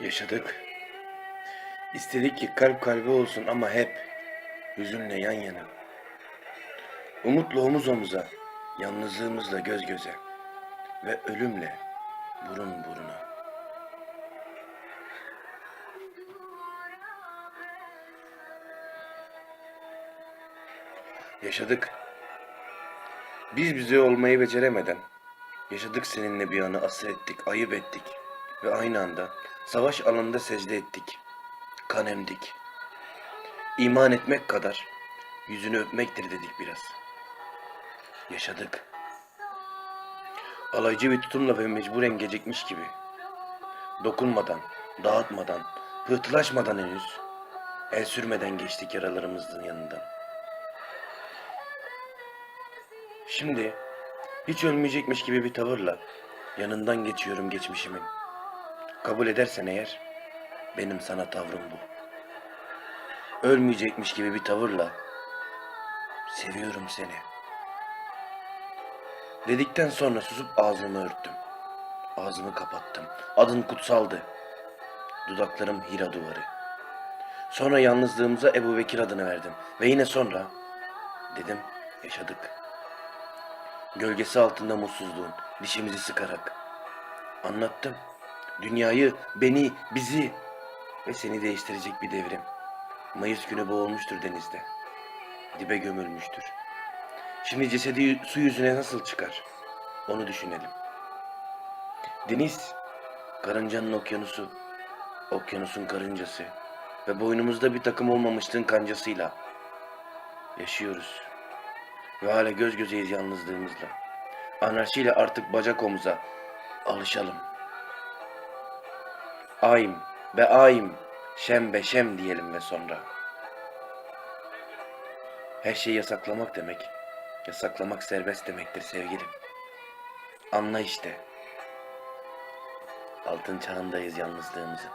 Yaşadık. İstedik ki kalp kalbe olsun ama hep hüzünle yan yana. Umutla omuz omuza, yalnızlığımızla göz göze ve ölümle burun buruna. Yaşadık. Biz bize olmayı beceremeden yaşadık seninle bir anı asır ettik, ayıp ettik ve aynı anda savaş alanında secde ettik. Kan emdik. İman etmek kadar yüzünü öpmektir dedik biraz. Yaşadık. Alaycı bir tutumla ve mecburen gecikmiş gibi. Dokunmadan, dağıtmadan, pıhtılaşmadan henüz, el sürmeden geçtik yaralarımızın yanından. Şimdi hiç ölmeyecekmiş gibi bir tavırla yanından geçiyorum geçmişimin. Kabul edersen eğer benim sana tavrım bu. Ölmeyecekmiş gibi bir tavırla seviyorum seni. Dedikten sonra susup ağzımı örttüm. Ağzımı kapattım. Adın kutsaldı. Dudaklarım hira duvarı. Sonra yalnızlığımıza Ebu Bekir adını verdim. Ve yine sonra dedim yaşadık. Gölgesi altında mutsuzluğun dişimizi sıkarak. Anlattım. Dünyayı, beni, bizi ve seni değiştirecek bir devrim. Mayıs günü boğulmuştur denizde. Dibe gömülmüştür. Şimdi cesedi su yüzüne nasıl çıkar? Onu düşünelim. Deniz, karıncanın okyanusu, okyanusun karıncası ve boynumuzda bir takım olmamışlığın kancasıyla yaşıyoruz. Ve hala göz gözeyiz yalnızlığımızla. Anarşiyle artık bacak omuza alışalım. Aym be aym, şem be şem diyelim ve sonra. Her şeyi yasaklamak demek, yasaklamak serbest demektir sevgilim. Anla işte. Altın çağındayız yalnızlığımızın.